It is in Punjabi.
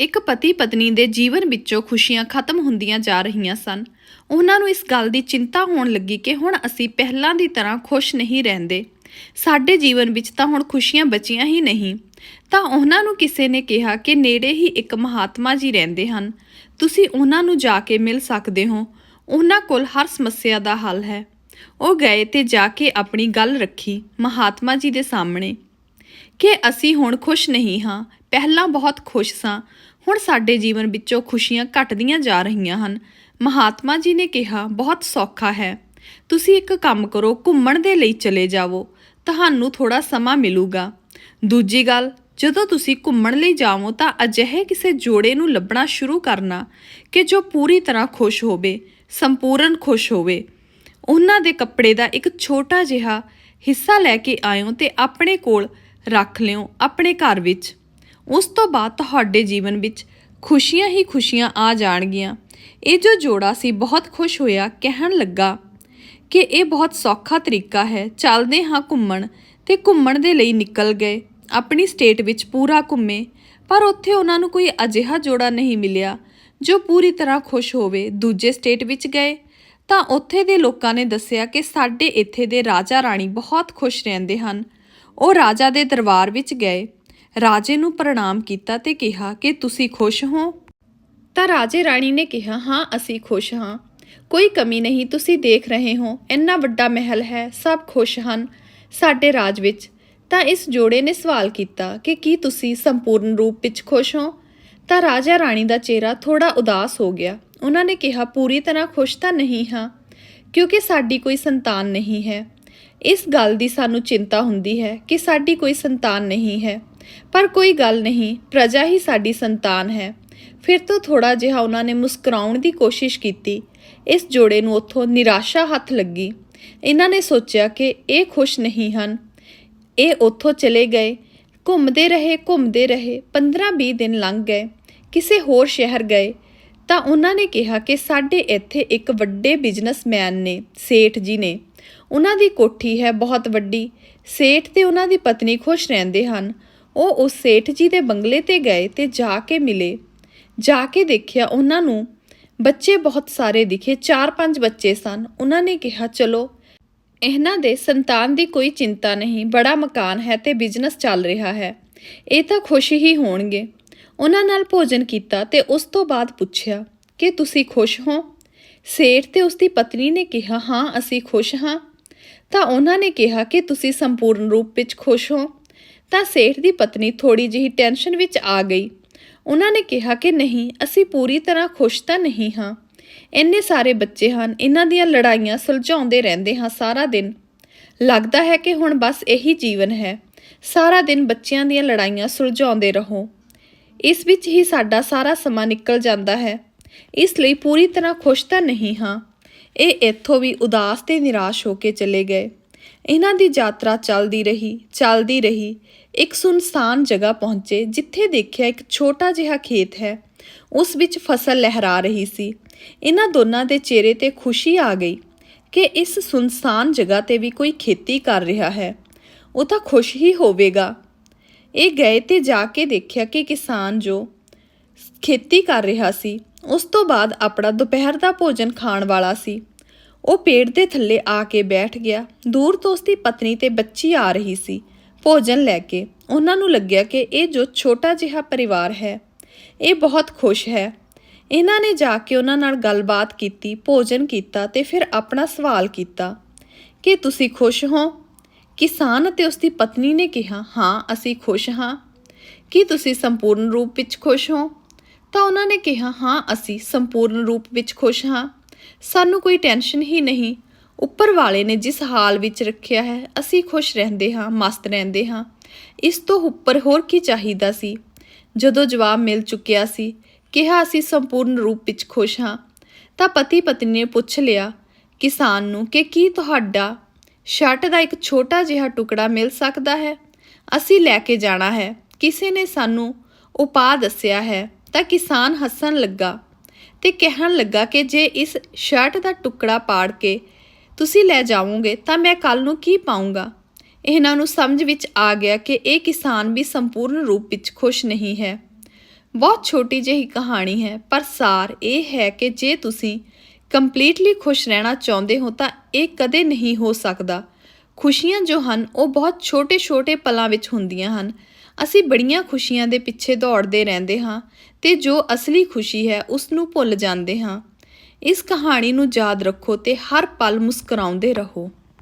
ਇੱਕ ਪਤੀ ਪਤਨੀ ਦੇ ਜੀਵਨ ਵਿੱਚੋਂ ਖੁਸ਼ੀਆਂ ਖਤਮ ਹੁੰਦੀਆਂ ਜਾ ਰਹੀਆਂ ਸਨ। ਉਹਨਾਂ ਨੂੰ ਇਸ ਗੱਲ ਦੀ ਚਿੰਤਾ ਹੋਣ ਲੱਗੀ ਕਿ ਹੁਣ ਅਸੀਂ ਪਹਿਲਾਂ ਦੀ ਤਰ੍ਹਾਂ ਖੁਸ਼ ਨਹੀਂ ਰਹਿੰਦੇ। ਸਾਡੇ ਜੀਵਨ ਵਿੱਚ ਤਾਂ ਹੁਣ ਖੁਸ਼ੀਆਂ ਬਚੀਆਂ ਹੀ ਨਹੀਂ। ਤਾਂ ਉਹਨਾਂ ਨੂੰ ਕਿਸੇ ਨੇ ਕਿਹਾ ਕਿ ਨੇੜੇ ਹੀ ਇੱਕ ਮਹਾਤਮਾ ਜੀ ਰਹਿੰਦੇ ਹਨ। ਤੁਸੀਂ ਉਹਨਾਂ ਨੂੰ ਜਾ ਕੇ ਮਿਲ ਸਕਦੇ ਹੋ। ਉਹਨਾਂ ਕੋਲ ਹਰ ਸਮੱਸਿਆ ਦਾ ਹੱਲ ਹੈ। ਉਹ ਗਏ ਤੇ ਜਾ ਕੇ ਆਪਣੀ ਗੱਲ ਰੱਖੀ ਮਹਾਤਮਾ ਜੀ ਦੇ ਸਾਹਮਣੇ ਕਿ ਅਸੀਂ ਹੁਣ ਖੁਸ਼ ਨਹੀਂ ਹਾਂ। ਪਹਿਲਾਂ ਬਹੁਤ ਖੁਸ਼ ਸਾਂ। ਹੁਣ ਸਾਡੇ ਜੀਵਨ ਵਿੱਚੋਂ ਖੁਸ਼ੀਆਂ ਘਟਦੀਆਂ ਜਾ ਰਹੀਆਂ ਹਨ। ਮਹਾਤਮਾ ਜੀ ਨੇ ਕਿਹਾ, ਬਹੁਤ ਸੌਖਾ ਹੈ। ਤੁਸੀਂ ਇੱਕ ਕੰਮ ਕਰੋ, ਘੁੰਮਣ ਦੇ ਲਈ ਚਲੇ ਜਾਵੋ। ਤੁਹਾਨੂੰ ਥੋੜਾ ਸਮਾਂ ਮਿਲੂਗਾ। ਦੂਜੀ ਗੱਲ, ਜਦੋਂ ਤੁਸੀਂ ਘੁੰਮਣ ਲਈ ਜਾਵੋ ਤਾਂ ਅਜਿਹੇ ਕਿਸੇ ਜੋੜੇ ਨੂੰ ਲੱਭਣਾ ਸ਼ੁਰੂ ਕਰਨਾ ਕਿ ਜੋ ਪੂਰੀ ਤਰ੍ਹਾਂ ਖੁਸ਼ ਹੋਵੇ, ਸੰਪੂਰਨ ਖੁਸ਼ ਹੋਵੇ। ਉਹਨਾਂ ਦੇ ਕੱਪੜੇ ਦਾ ਇੱਕ ਛੋਟਾ ਜਿਹਾ ਹਿੱਸਾ ਲੈ ਕੇ ਆਇਓ ਤੇ ਆਪਣੇ ਕੋਲ ਰੱਖ ਲਿਓ, ਆਪਣੇ ਘਰ ਵਿੱਚ। ਉਸ ਤੋਂ ਬਾਅਦ ਤੁਹਾਡੇ ਜੀਵਨ ਵਿੱਚ ਖੁਸ਼ੀਆਂ ਹੀ ਖੁਸ਼ੀਆਂ ਆ ਜਾਣਗੀਆਂ। ਇਹ ਜੋ ਜੋੜਾ ਸੀ ਬਹੁਤ ਖੁਸ਼ ਹੋਇਆ, ਕਹਿਣ ਲੱਗਾ ਕਿ ਇਹ ਬਹੁਤ ਸੌਖਾ ਤਰੀਕਾ ਹੈ। ਚੱਲਦੇ ਹਾਂ ਘੁੰਮਣ ਤੇ ਘੁੰਮਣ ਦੇ ਲਈ ਨਿਕਲ ਗਏ। ਆਪਣੀ ਸਟੇਟ ਵਿੱਚ ਪੂਰਾ ਘੁੰਮੇ, ਪਰ ਉੱਥੇ ਉਹਨਾਂ ਨੂੰ ਕੋਈ ਅਜਿਹਾ ਜੋੜਾ ਨਹੀਂ ਮਿਲਿਆ ਜੋ ਪੂਰੀ ਤਰ੍ਹਾਂ ਖੁਸ਼ ਹੋਵੇ। ਦੂਜੇ ਸਟੇਟ ਵਿੱਚ ਗਏ ਤਾਂ ਉੱਥੇ ਦੇ ਲੋਕਾਂ ਨੇ ਦੱਸਿਆ ਕਿ ਸਾਡੇ ਇੱਥੇ ਦੇ ਰਾਜਾ ਰਾਣੀ ਬਹੁਤ ਖੁਸ਼ ਰਹਿੰਦੇ ਹਨ। ਉਹ ਰਾਜਾ ਦੇ ਦਰਬਾਰ ਵਿੱਚ ਗਏ। ਰਾਜੇ ਨੂੰ ਪ੍ਰਣਾਮ ਕੀਤਾ ਤੇ ਕਿਹਾ ਕਿ ਤੁਸੀਂ ਖੁਸ਼ ਹੋ? ਤਾਂ ਰਾਜੇ ਰਾਣੀ ਨੇ ਕਿਹਾ, ਹਾਂ, ਅਸੀਂ ਖੁਸ਼ ਹਾਂ। ਕੋਈ ਕਮੀ ਨਹੀਂ, ਤੁਸੀਂ ਦੇਖ ਰਹੇ ਹੋ, ਇੰਨਾ ਵੱਡਾ ਮਹਿਲ ਹੈ, ਸਭ ਖੁਸ਼ ਹਨ ਸਾਡੇ ਰਾਜ ਵਿੱਚ। ਤਾਂ ਇਸ ਜੋੜੇ ਨੇ ਸਵਾਲ ਕੀਤਾ ਕਿ ਕੀ ਤੁਸੀਂ ਸੰਪੂਰਨ ਰੂਪ ਵਿੱਚ ਖੁਸ਼ ਹੋ? ਤਾਂ ਰਾਜਾ ਰਾਣੀ ਦਾ ਚਿਹਰਾ ਥੋੜਾ ਉਦਾਸ ਹੋ ਗਿਆ। ਉਹਨਾਂ ਨੇ ਕਿਹਾ, ਪੂਰੀ ਤਰ੍ਹਾਂ ਖੁਸ਼ ਤਾਂ ਨਹੀਂ ਹਾਂ, ਕਿਉਂਕਿ ਸਾਡੀ ਕੋਈ ਸੰਤਾਨ ਨਹੀਂ ਹੈ। ਇਸ ਗੱਲ ਦੀ ਸਾਨੂੰ ਚਿੰਤਾ ਹੁੰਦੀ ਹੈ ਕਿ ਸਾਡੀ ਕੋਈ ਸੰਤਾਨ ਨਹੀਂ ਹੈ। ਪਰ ਕੋਈ ਗੱਲ ਨਹੀਂ, ਪ੍ਰਜਾ ਹੀ ਸਾਡੀ ਸੰਤਾਨ ਹੈ। ਫਿਰ ਤੋਂ ਥੋੜਾ ਜਿਹਾ ਉਹਨਾਂ ਨੇ ਮੁਸਕਰਾਉਣ ਦੀ ਕੋਸ਼ਿਸ਼ ਕੀਤੀ। ਇਸ ਜੋੜੇ ਨੂੰ ਉੱਥੋਂ ਨਿਰਾਸ਼ਾ ਹੱਥ ਲੱਗੀ। ਇਹਨਾਂ ਨੇ ਸੋਚਿਆ ਕਿ ਇਹ ਖੁਸ਼ ਨਹੀਂ ਹਨ। ਇਹ ਉੱਥੋਂ ਚਲੇ ਗਏ। ਘੁੰਮਦੇ ਰਹੇ ਘੁੰਮਦੇ ਰਹੇ 15-20 ਦਿਨ ਲੰਘ ਗਏ। ਕਿਸੇ ਹੋਰ ਸ਼ਹਿਰ ਗਏ। ਤਾਂ ਉਹਨਾਂ ਨੇ ਕਿਹਾ ਕਿ ਸਾਡੇ ਇੱਥੇ ਇੱਕ ਵੱਡੇ ਬਿਜ਼ਨਸਮੈਨ ਨੇ, ਸੇਠ ਜੀ ਨੇ। ਉਹਨਾਂ ਦੀ ਕੋਠੀ ਹੈ ਬਹੁਤ ਵੱਡੀ। ਸੇਠ ਤੇ ਉਹਨਾਂ ਦੀ ਪਤਨੀ ਖੁਸ਼ ਰਹਿੰਦੇ ਹਨ। ਉਹ ਉਸ ਸੇਠ ਜੀ ਦੇ ਬੰਗਲੇ ਤੇ ਗਏ ਤੇ ਜਾ ਕੇ ਮਿਲੇ। ਜਾ ਕੇ ਦੇਖਿਆ ਉਹਨਾਂ ਨੂੰ ਬੱਚੇ ਬਹੁਤ ਸਾਰੇ ਦਿਖੇ 4-5 ਬੱਚੇ ਸਨ। ਉਹਨਾਂ ਨੇ ਕਿਹਾ, ਚਲੋ, ਇਹਨਾਂ ਦੇ ਸੰਤਾਨ ਦੀ ਕੋਈ ਚਿੰਤਾ ਨਹੀਂ, ਬੜਾ ਮਕਾਨ ਹੈ ਤੇ ਬਿਜ਼ਨਸ ਚੱਲ ਰਿਹਾ ਹੈ। ਇਹ ਤਾਂ ਖੁਸ਼ ਹੀ ਹੋਣਗੇ। ਉਹਨਾਂ ਨਾਲ ਭੋਜਨ ਕੀਤਾ ਤੇ ਉਸ ਤੋਂ ਬਾਅਦ ਪੁੱਛਿਆ, ਕਿ ਤੁਸੀਂ ਖੁਸ਼ ਹੋ? ਸੇਠ ਤੇ ਉਸ ਦੀ ਪਤਨੀ ਨੇ ਕਿਹਾ, ਹਾਂ, ਅਸੀਂ ਖੁਸ਼ ਹਾਂ। ਤਾਂ ਉਹਨਾਂ ਨੇ ਕਿਹਾ, ਕਿ ਤੁਸੀਂ ਸੰਪੂਰਨ ਰੂਪ ਵਿੱਚ ਖੁਸ਼ ਹੋ? ਤਾਂ ਸੇਠ ਦੀ ਪਤਨੀ ਥੋੜੀ ਜਿਹੀ ਟੈਨਸ਼ਨ ਵਿੱਚ ਆ ਗਈ। ਉਹਨਾਂ ਨੇ ਕਿਹਾ ਕਿ ਨਹੀਂ, ਅਸੀਂ ਪੂਰੀ ਤਰ੍ਹਾਂ ਖੁਸ਼ ਤਾਂ ਨਹੀਂ ਹਾਂ। ਇੰਨੇ ਸਾਰੇ ਬੱਚੇ ਹਨ, ਇਹਨਾਂ ਦੀਆਂ ਲੜਾਈਆਂ ਸੁਲਝਾਉਂਦੇ ਰਹਿੰਦੇ ਹਾਂ ਸਾਰਾ ਦਿਨ। ਲੱਗਦਾ ਹੈ ਕਿ ਹੁਣ ਬਸ ਇਹੀ ਜੀਵਨ ਹੈ। ਸਾਰਾ ਦਿਨ ਬੱਚਿਆਂ ਦੀਆਂ ਲੜਾਈਆਂ ਸੁਲਝਾਉਂਦੇ ਰਹੋ। ਇਸ ਵਿੱਚ ਹੀ ਸਾਡਾ ਸਾਰਾ ਸਮਾਂ ਨਿਕਲ ਜਾਂਦਾ ਹੈ। ਇਸ ਲਈ ਪੂਰੀ ਤਰ੍ਹਾਂ ਖੁਸ਼ ਤਾਂ ਨਹੀਂ ਹਾਂ। ਇਹ ਇੱਥੋਂ ਵੀ ਉਦਾਸ ਤੇ ਨਿਰਾਸ਼ ਹੋ ਕੇ ਚਲੇ ਗਏ। ਇਹਨਾਂ ਦੀ ਯਾਤਰਾ ਚੱਲਦੀ ਰਹੀ ਚੱਲਦੀ ਰਹੀ। ਇੱਕ ਸੁਨਸਾਨ ਜਗ੍ਹਾ ਪਹੁੰਚੇ ਜਿੱਥੇ ਦੇਖਿਆ ਇੱਕ ਛੋਟਾ ਜਿਹਾ ਖੇਤ ਹੈ। ਉਸ ਵਿੱਚ ਫਸਲ ਲਹਿਰਾ ਰਹੀ ਸੀ। ਇਹਨਾਂ ਦੋਨਾਂ ਦੇ ਚਿਹਰੇ ਤੇ ਖੁਸ਼ੀ ਆ ਗਈ ਕਿ ਇਸ ਸੁਨਸਾਨ ਜਗ੍ਹਾ ਤੇ ਵੀ ਕੋਈ ਖੇਤੀ ਕਰ ਰਿਹਾ ਹੈ। ਉਹ ਤਾਂ ਖੁਸ਼ ਹੀ ਹੋਵੇਗਾ। ਇਹ ਗਏ ਤੇ ਜਾ ਕੇ ਦੇਖਿਆ ਕਿ ਕਿਸਾਨ ਜੋ ਖੇਤੀ ਕਰ ਰਿਹਾ ਸੀ, ਉਸ ਤੋਂ ਬਾਅਦ ਆਪਣਾ ਦੁਪਹਿਰ ਦਾ ਭੋਜਨ ਖਾਣ ਵਾਲਾ ਸੀ। ਉਹ ਪੇੜ ਦੇ ਥੱਲੇ ਆ ਕੇ ਬੈਠ ਗਿਆ। ਦੂਰ ਤੋਂ ਉਸ ਦੀ ਪਤਨੀ ਤੇ ਬੱਚੀ ਆ ਰਹੀ ਸੀ। ਭੋਜਨ ਲੈ ਕੇ ਉਹਨਾਂ ਨੂੰ ਲੱਗਿਆ ਕਿ ਇਹ ਜੋ ਛੋਟਾ ਜਿਹਾ ਪਰਿਵਾਰ ਹੈ, ਇਹ ਬਹੁਤ ਖੁਸ਼ ਹੈ। ਇਹਨਾਂ ਨੇ ਜਾ ਕੇ ਉਹਨਾਂ ਨਾਲ ਗੱਲਬਾਤ ਕੀਤੀ, ਭੋਜਨ ਕੀਤਾ ਤੇ ਫਿਰ ਆਪਣਾ ਸਵਾਲ ਕੀਤਾ, ਕਿ ਤੁਸੀਂ ਖੁਸ਼ ਹੋ? ਕਿਸਾਨ ਅਤੇ ਉਸ ਦੀ ਪਤਨੀ ਨੇ ਕਿਹਾ, ਹਾਂ, ਅਸੀਂ ਖੁਸ਼ ਹਾਂ। ਕੀ ਤੁਸੀਂ ਸੰਪੂਰਨ ਰੂਪ ਵਿੱਚ ਖੁਸ਼ ਹੋ? ਤਾਂ ਉਹਨਾਂ ਨੇ ਕਿਹਾ, ਹਾਂ, ਅਸੀਂ ਸੰਪੂਰਨ ਰੂਪ ਵਿੱਚ ਖੁਸ਼ ਹਾਂ। ਸਾਨੂੰ ਕੋਈ ਟੈਨਸ਼ਨ ਹੀ ਨਹੀਂ। ਉੱਪਰ ਵਾਲੇ ਨੇ ਜਿਸ ਹਾਲ ਵਿੱਚ ਰੱਖਿਆ ਹੈ, ਅਸੀਂ ਖੁਸ਼ ਰਹਿੰਦੇ ਹਾਂ, ਮਸਤ ਰਹਿੰਦੇ ਹਾਂ। ਇਸ ਤੋਂ ਉੱਪਰ ਹੋਰ ਕੀ ਚਾਹੀਦਾ ਸੀ? ਜਦੋਂ ਜਵਾਬ ਮਿਲ ਚੁੱਕਿਆ ਸੀ, ਕਿਹਾ ਅਸੀਂ ਸੰਪੂਰਨ ਰੂਪ ਵਿੱਚ ਖੁਸ਼ ਹਾਂ, ਤਾਂ ਪਤੀ ਪਤਨੀ ਨੇ ਪੁੱਛ ਲਿਆ, ਕਿਸਾਨ ਨੂੰ ਕਿ ਕੀ ਤੁਹਾਡਾ ਸ਼ਰਟ ਦਾ ਇੱਕ ਛੋਟਾ ਜਿਹਾ ਟੁਕੜਾ ਮਿਲ ਸਕਦਾ ਹੈ? ਅਸੀਂ ਲੈ ਕੇ ਜਾਣਾ ਹੈ। ਕਿਸੇ ਨੇ ਸਾਨੂੰ ਉਪਾਅ ਦੱਸਿਆ ਹੈ ਤਾਂ ਕਿਸਾਨ ਹੱਸਣ ਲੱਗਾ। ਤੇ ਕਹਿਣ ਲੱਗਾ ਕਿ ਜੇ ਇਸ ਸ਼ਰਟ ਦਾ ਟੁਕੜਾ ਪਾੜ ਕੇ ਤੁਸੀਂ ਲੈ ਜਾਵੋਗੇ ਤਾਂ ਮੈਂ ਕੱਲ ਨੂੰ ਕੀ ਪਾਉਂਗਾ ਇਹਨਾਂ ਨੂੰ ਸਮਝ ਵਿੱਚ ਆ ਗਿਆ ਕਿ ਇਹ ਕਿਸਾਨ ਵੀ ਸੰਪੂਰਨ ਰੂਪ ਵਿੱਚ ਖੁਸ਼ ਨਹੀਂ ਹੈ। ਬਹੁਤ ਛੋਟੀ ਜਿਹੀ ਕਹਾਣੀ ਹੈ, ਪਰ ਸਾਰ ਇਹ ਹੈ ਕਿ ਜੇ ਤੁਸੀਂ ਕੰਪਲੀਟਲੀ ਖੁਸ਼ ਰਹਿਣਾ ਚਾਹੁੰਦੇ ਹੋ ਤਾਂ ਇਹ ਕਦੇ ਨਹੀਂ ਹੋ ਸਕਦਾ। ਖੁਸ਼ੀਆਂ ਜੋ ਹਨ, ਉਹ ਬਹੁਤ ਛੋਟੇ-ਛੋਟੇ ਪਲਾਂ ਵਿੱਚ ਹੁੰਦੀਆਂ ਹਨ। ਅਸੀਂ ਬੜੀਆਂ ਖੁਸ਼ੀਆਂ ਦੇ ਪਿੱਛੇ ਦੌੜਦੇ ਰਹਿੰਦੇ ਹਾਂ ਤੇ ਜੋ ਅਸਲੀ ਖੁਸ਼ੀ ਹੈ ਉਸ ਨੂੰ ਭੁੱਲ ਜਾਂਦੇ ਹਾਂ। ਇਸ ਕਹਾਣੀ ਨੂੰ ਯਾਦ ਰੱਖੋ ਤੇ ਹਰ ਪਲ ਮੁਸਕਰਾਉਂਦੇ ਰਹੋ।